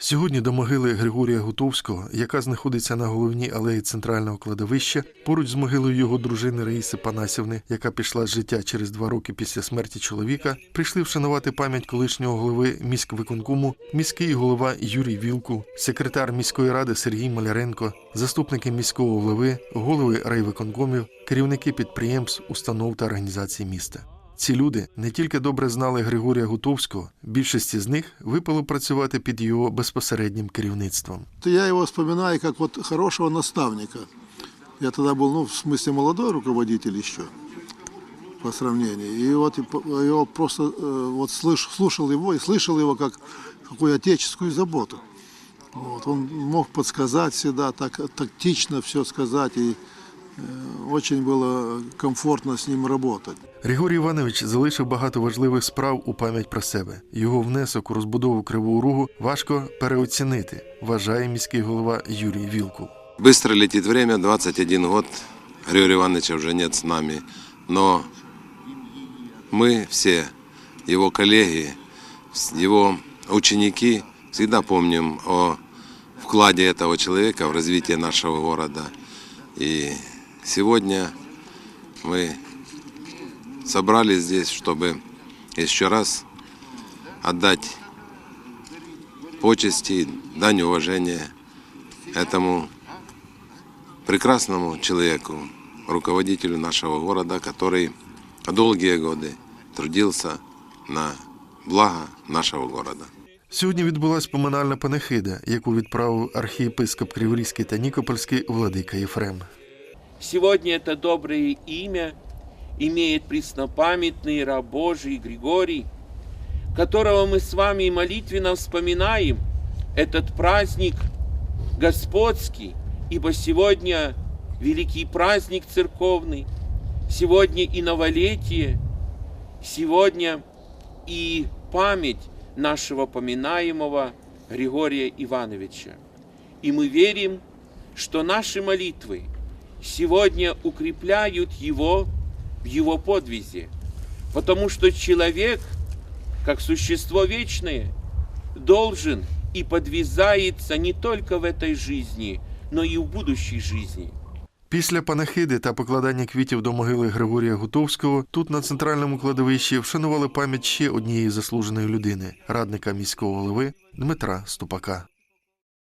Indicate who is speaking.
Speaker 1: Сьогодні до могили Григорія Гутовського, яка знаходиться на головній алеї центрального кладовища, поруч з могилою його дружини Раїси Панасівни, яка пішла з життя через два роки після смерті чоловіка, прийшли вшанувати пам'ять колишнього голови міськвиконкому, міський голова Юрій Вілку, секретар міської ради Сергій Маляренко, заступники міського голови, голови райвиконкомів, керівники підприємств, установ та організацій міста. Ці люди не тільки добре знали Григорія Гутовського, більшості з них випало працювати під його безпосереднім керівництвом.
Speaker 2: То Я его вспоминаю как вот хорошего наставника. Я тогда был, ну, в смысле, молодой руководитель еще по сравнению. И вот и по- его просто э, вот слыш, слушал его и слышал его как какую отеческую заботу. Вот, он мог подсказать всегда, так тактично все сказать, и э, очень было комфортно с ним работать.
Speaker 1: Григорій Іванович залишив багато важливих справ у пам'ять про себе. Його внесок у розбудову Кривого Рогу важко переоцінити, вважає міський голова Юрій Вілкул.
Speaker 3: Быстро летит время, 21 год. Григория Ивановича уже нет с нами. Но мы все, его коллеги, с- его ученики, всегда помним о вкладе этого человека в развитие нашего города. И сегодня мы собрались здесь, чтобы еще раз отдать почести, дань уважения этому прекрасному человеку, руководителю нашего города, который долгие годы трудился на благо нашего города.
Speaker 1: Сьогодні відбулась поминальна панихида, яку відправив архієпископ Криворізький та Нікопольський владика Єфрем.
Speaker 4: Сегодня это доброе имя имеет преснопамятный раб Божий Григорий, которого мы с вами молитвенно вспоминаем, этот праздник Господский, ибо сегодня великий праздник церковный, сегодня и новолетие, сегодня и память нашего поминаемого Григория Ивановича. И мы верим, что наши молитвы сегодня укрепляют его в его подвизе, потому что человек, как существо вечное, должен и подвязается не только в этой жизни, но и в будущей жизни.
Speaker 1: Після панахиди та покладання квітів до могили Григорія Гутовського тут на центральному кладовищі вшанували пам'ять ще однієї заслуженої людини радника міського голови Дмитра Ступака.